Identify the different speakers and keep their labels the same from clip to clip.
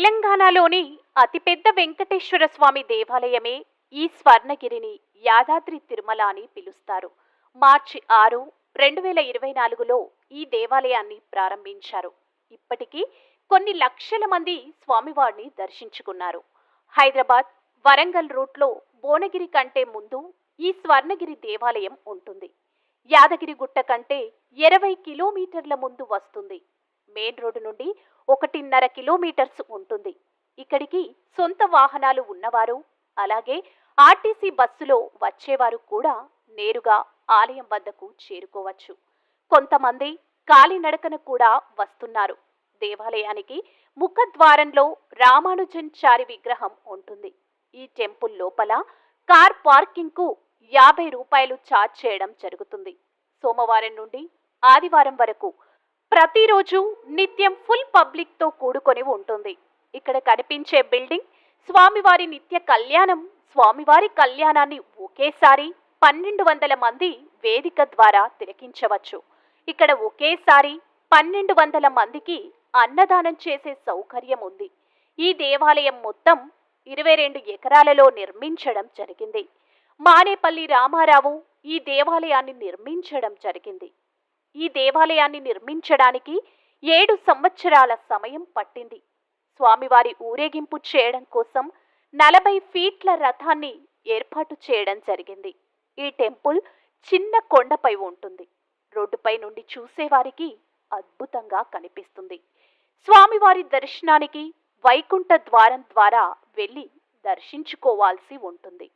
Speaker 1: తెలంగాణలోని అతిపెద్ద వెంకటేశ్వర స్వామి దేవాలయమే ఈ స్వర్ణగిరిని యాదాద్రి తిరుమల అని పిలుస్తారు. మార్చి ఆరు రెండు వేల ఇరవై నాలుగులో ఈ దేవాలయాన్ని ప్రారంభించారు. ఇప్పటికీ కొన్ని లక్షల మంది స్వామివారిని దర్శించుకున్నారు. హైదరాబాద్ వరంగల్ రూట్లో భువనగిరి కంటే ముందు ఈ స్వర్ణగిరి దేవాలయం ఉంటుంది. యాదగిరి గుట్ట కంటే ఇరవై కిలోమీటర్ల ముందు వస్తుంది. మెయిన్ రోడ్డు నుండి ఒకటిన్నర కిలోమీటర్స్ ఉంటుంది. ఇక్కడికి సొంత వాహనాలు ఉన్నవారు అలాగే ఆర్టీసీ బస్సులో వచ్చేవారు కూడా నేరుగా ఆలయం వద్దకు చేరుకోవచ్చు. కొంతమంది కాలినడకన కూడా వస్తున్నారు. దేవాలయానికి ముఖద్వారంలో రామానుజన్చారి విగ్రహం ఉంటుంది. ఈ టెంపుల్ లోపల కార్ పార్కింగ్కు యాభై రూపాయలు ఛార్జ్ చేయడం జరుగుతుంది. సోమవారం నుండి ఆదివారం వరకు ప్రతిరోజు నిత్యం ఫుల్ పబ్లిక్తో కూడుకొని ఉంటుంది. ఇక్కడ కనిపించే బిల్డింగ్ స్వామివారి నిత్య కళ్యాణం స్వామివారి కళ్యాణాన్ని ఒకేసారి పన్నెండు వందల మంది వేదిక ద్వారా తిలకించవచ్చు. ఇక్కడ ఒకేసారి పన్నెండు వందల మందికి అన్నదానం చేసే సౌకర్యం ఉంది. ఈ దేవాలయం మొత్తం ఇరవై రెండు ఎకరాలలో నిర్మించడం జరిగింది. మానేపల్లి రామారావు ఈ దేవాలయాన్ని నిర్మించడం జరిగింది. ఈ దేవాలయాన్ని నిర్మించడానికి ఏడు సంవత్సరాల సమయం పట్టింది. స్వామివారి ఊరేగింపు చేయడం కోసం నలభై ఫీట్ల రథాన్ని ఏర్పాటు చేయడం జరిగింది. ఈ టెంపుల్ చిన్న కొండపై ఉంటుంది. రోడ్డుపై నుండి చూసేవారికి అద్భుతంగా కనిపిస్తుంది. స్వామివారి దర్శనానికి వైకుంఠ ద్వారం ద్వారా వెళ్ళి దర్శించుకోవాల్సి ఉంటుంది.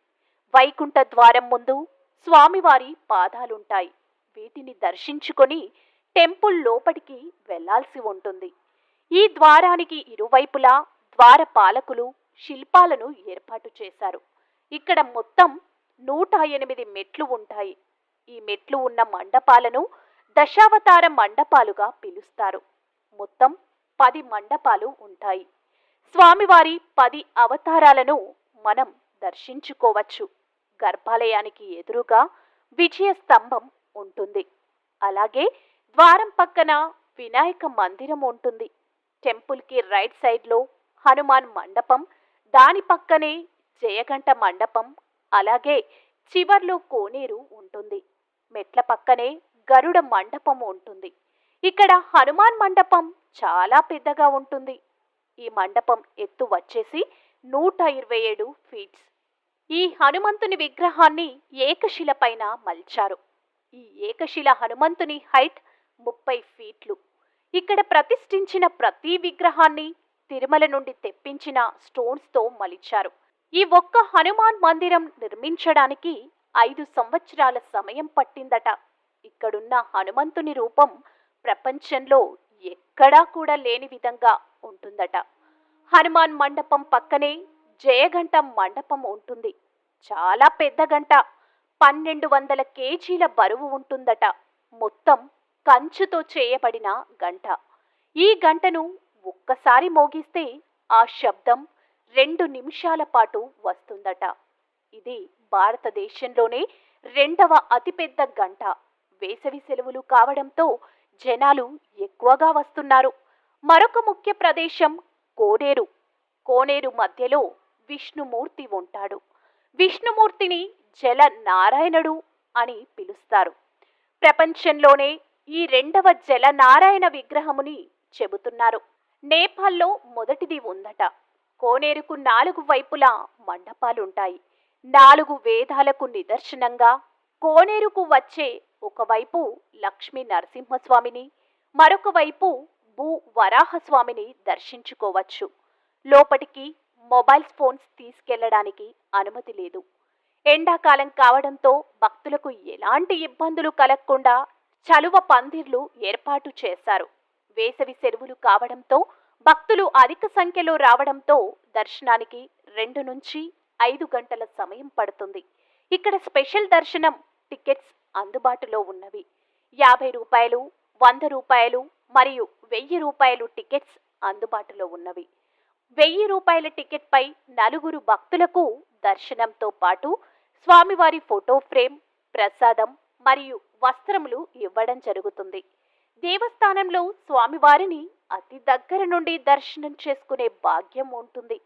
Speaker 1: వైకుంఠ ద్వారం ముందు స్వామివారి పాదాలుంటాయి. వీటిని దర్శించుకొని టెంపుల్ లోపటికి వెళ్ళాల్సి ఉంటుంది. ఈ ద్వారానికి ఇరువైపులా ద్వార పాలకులు శిల్పాలను ఏర్పాటు చేశారు. ఇక్కడ మొత్తం నూట ఎనిమిది మెట్లు ఉంటాయి. ఈ మెట్లు ఉన్న మండపాలను దశావతార మండపాలుగా పిలుస్తారు. మొత్తం పది మండపాలు ఉంటాయి. స్వామివారి పది అవతారాలను మనం దర్శించుకోవచ్చు. గర్భాలయానికి ఎదురుగా విజయ స్తంభం ఉంటుంది. అలాగే ద్వారం పక్కన వినాయక మందిరం ఉంటుంది. టెంపుల్కి రైట్ సైడ్లో హనుమాన్ మండపం దాని పక్కనే జయగంట మండపం అలాగే చివర్లో కోనేరు ఉంటుంది. మెట్ల పక్కనే గరుడ మండపం ఉంటుంది. ఇక్కడ హనుమాన్ మండపం చాలా పెద్దగా ఉంటుంది. ఈ మండపం ఎత్తు వచ్చేసి నూట ఇరవై ఏడు ఫీట్స్. ఈ హనుమంతుని విగ్రహాన్ని ఏకశిలపైన మలిచారు మల్చారు. ఈ ఏకశిల హనుమంతుని హైట్ ముప్పై ఫీట్లు. ఇక్కడ ప్రతిష్ఠించిన ప్రతి విగ్రహాన్ని తిరుమల నుండి తెప్పించిన స్టోన్స్తో మలిచారు. ఈ ఒక్క హనుమాన్ మందిరం నిర్మించడానికి ఐదు సంవత్సరాల సమయం పట్టిందట. ఇక్కడున్న హనుమంతుని రూపం ప్రపంచంలో ఎక్కడా కూడా లేని విధంగా ఉంటుందట. హనుమాన్ మండపం పక్కనే జయగంట మండపం ఉంటుంది. చాలా పెద్ద గంట పన్నెండు వందల కేజీల బరువు ఉంటుందట. మొత్తం కంచుతో చేయబడిన గంట. ఈ గంటను ఒక్కసారి మోగిస్తే ఆ శబ్దం రెండు నిమిషాల పాటు వస్తుందట. ఇది భారతదేశంలోనే రెండవ అతిపెద్ద గంట. వేసవి సెలవులు కావడంతో జనాలు ఎక్కువగా వస్తున్నారు. మరొక ముఖ్య ప్రదేశం కోనేరు. కోనేరు మధ్యలో విష్ణుమూర్తి ఉంటాడు. విష్ణుమూర్తిని జల నారాయణుడు అని పిలుస్తారు. ప్రపంచంలోనే ఈ రెండవ జల నారాయణ విగ్రహముని చెబుతున్నారు. నేపాల్లో మొదటిది ఉందట. కోనేరుకు నాలుగు వైపులా మండపాలుంటాయి. నాలుగు వేదాలకు నిదర్శనంగా కోనేరుకు వచ్చే ఒకవైపు లక్ష్మీ నరసింహస్వామిని మరొక వైపు భూ వరాహస్వామిని దర్శించుకోవచ్చు. లోపటికి మొబైల్ ఫోన్స్ తీసుకెళ్ళడానికి అనుమతి లేదు. ఎండాకాలం కావడంతో భక్తులకు ఎలాంటి ఇబ్బందులు కలగకుండా చలువ పందిర్లు ఏర్పాటు చేశారు. వేసవి సెరువులు కావడంతో భక్తులు అధిక సంఖ్యలో రావడంతో దర్శనానికి రెండు నుంచి ఐదు గంటల సమయం పడుతుంది. ఇక్కడ స్పెషల్ దర్శనం టికెట్స్ అందుబాటులో ఉన్నవి. యాభై రూపాయలు వంద రూపాయలు మరియు వెయ్యి రూపాయలు టికెట్స్ అందుబాటులో ఉన్నవి. వెయ్యి రూపాయల టికెట్పై నలుగురు భక్తులకు దర్శనంతో పాటు స్వామివారి ఫోటో ఫ్రేమ్ ప్రసాదం మరియు వస్త్రములు ఇవ్వడం జరుగుతుంది. దేవస్థానంలో స్వామివారిని అతి దగ్గర నుండి దర్శనం చేసుకునే భాగ్యం ఉంటుంది.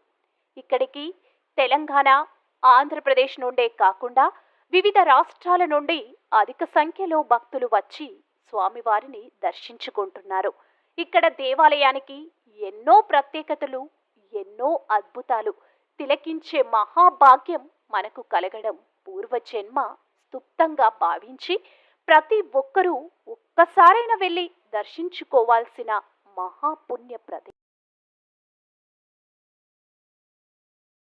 Speaker 1: ఇక్కడికి తెలంగాణ ఆంధ్రప్రదేశ్ నుండే కాకుండా వివిధ రాష్ట్రాల నుండి అధిక సంఖ్యలో భక్తులు వచ్చి స్వామివారిని దర్శించుకుంటున్నారు. ఇక్కడ దేవాలయానికి ఎన్నో ప్రత్యేకతలు ఎన్నో అద్భుతాలు తిలకించే మహాభాగ్యం మనకు కలగడం పూర్వజన్మ స్తుప్తంగా భావించి ప్రతి ఒక్కరూ ఒక్కసారైనా వెళ్ళి దర్శించుకోవాల్సిన మహాపుణ్య ప్రదేశం.